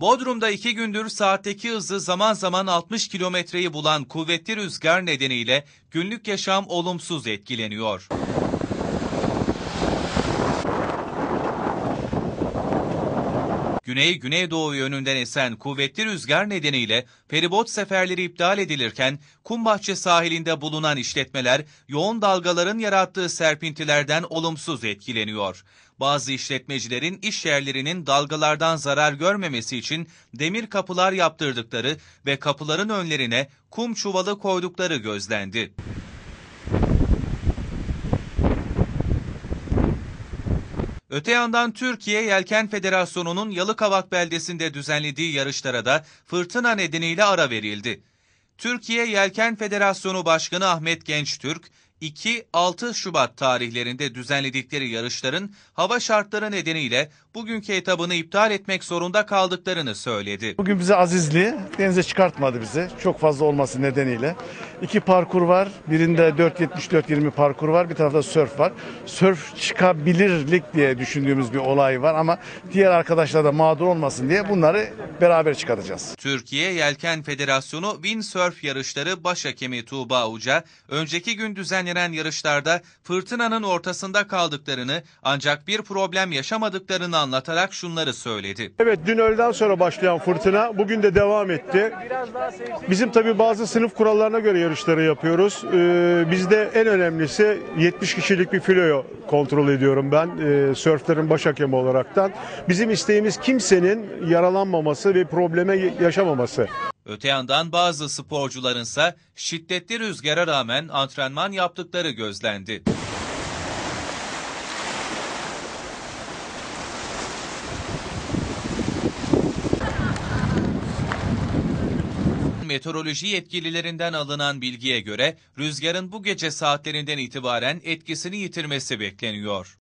Bodrum'da iki gündür saatteki hızı zaman zaman 60 kilometreyi bulan kuvvetli rüzgar nedeniyle günlük yaşam olumsuz etkileniyor. Güney-Güneydoğu yönünden esen kuvvetli rüzgar nedeniyle feribot seferleri iptal edilirken Kumbahçe sahilinde bulunan işletmeler yoğun dalgaların yarattığı serpintilerden olumsuz etkileniyor. Bazı işletmecilerin iş yerlerinin dalgalardan zarar görmemesi için demir kapılar yaptırdıkları ve kapıların önlerine kum çuvalı koydukları gözlendi. Öte yandan Türkiye Yelken Federasyonu'nun Yalıkavak beldesinde düzenlediği yarışlara da fırtına nedeniyle ara verildi. Türkiye Yelken Federasyonu Başkanı Ahmet Gençtürk, 2-6 Şubat tarihlerinde düzenledikleri yarışların hava şartları nedeniyle bugünkü etabını iptal etmek zorunda kaldıklarını söyledi. Bugün bize Azizli denize çıkartmadı bizi. Çok fazla olması nedeniyle. İki parkur var. Birinde 4.74-20 parkur var. Bir tarafta sörf var. Sörf çıkabilirlik diye düşündüğümüz bir olay var ama diğer arkadaşlar da mağdur olmasın diye bunları beraber çıkartacağız. Türkiye Yelken Federasyonu Windsurf yarışları başhakemi Tuğba Uca, önceki gün düzenlenen yarışlarda fırtınanın ortasında kaldıklarını ancak bir problem yaşamadıklarını anlatarak şunları söyledi. Evet dün öğleden sonra başlayan fırtına bugün de devam etti. Bizim tabii bazı sınıf kurallarına göre yarışları yapıyoruz. Ee, bizde en önemlisi 70 kişilik bir filoyu kontrol ediyorum ben e, sörflerin baş hakemi olaraktan. Bizim isteğimiz kimsenin yaralanmaması ve probleme yaşamaması. Öte yandan bazı sporcularınsa şiddetli rüzgara rağmen antrenman yaptıkları gözlendi. Meteoroloji yetkililerinden alınan bilgiye göre rüzgarın bu gece saatlerinden itibaren etkisini yitirmesi bekleniyor.